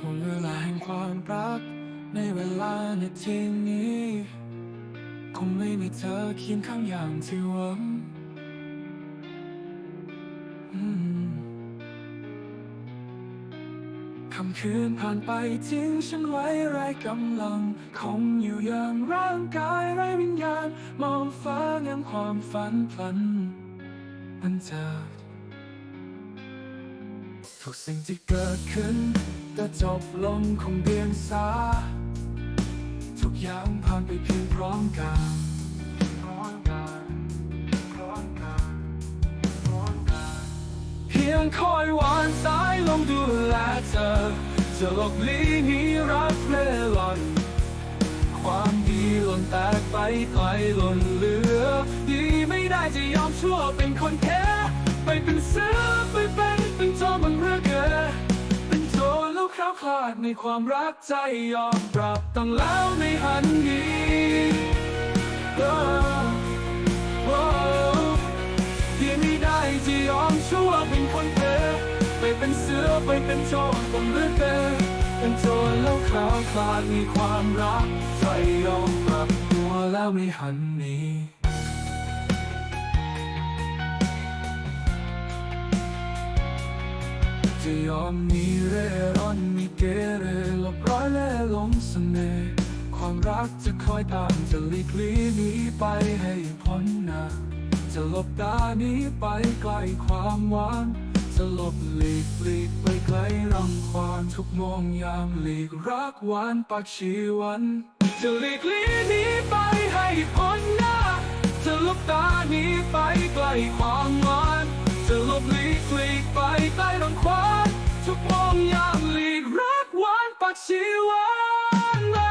หมดเวลาแห่งความรัก ในเวลานาทีนี้ คงไม่มีเธอเคียงข้างอย่างที่หวังคำคืนผ่านไปทิ้งฉันไว้ไร้กำลัง คงอยู่อย่างร่างกายไร้วิญญาณ มองฟ้าเงมความฝันพลันมันเจอทุกสิ่งที่เกิดขึ้น ก็จบลงคงเดียงสาทุกอย่างผ่านไปเพียงพร้อมกันพร้อมกันพร้อมกันพร้อมกันเพียงคอยหวานสายลงดูแลเธอจะหลบลี้หนีรักเล่ร่อน ความดีหล่นแตกไปไกลหล่นเหลือ ดีไม่ได้จะยอมชั่วเป็นคนแพ้ไปเป็นเสือไปเป็นเป็นโจรบนเร แล้วคราวคลาดในความรักใจยอมปรับต้องแล้วไม่หันดีโอ้โอ้ดีไม่ได้จะยอมชั่วเป็นคนแพ้ไปเป็นเสือไปเป็นโจรบนเรือเกิดเป็นโจรแล้วขาวคลาดมีความรักใจยอมปรับตัวแล้วไม่หันหนี จะยอมหนีเร่ร่อนมีเกเรหลบร้อยและหลงเสน่ห์ความรักจะคอยตามจะหลีกลี่หนีไปให้พ้นน้าจะหลบตาหนี้ไปไกลความหวานจะหลบหลีกหลีกไปไกลรังควานทุกโมงยามหลีกรักหวานปักชีวันจะหลีกลี่หนีไปให้พ้นน้าจะหลบตาหนีไปไกลความ she won.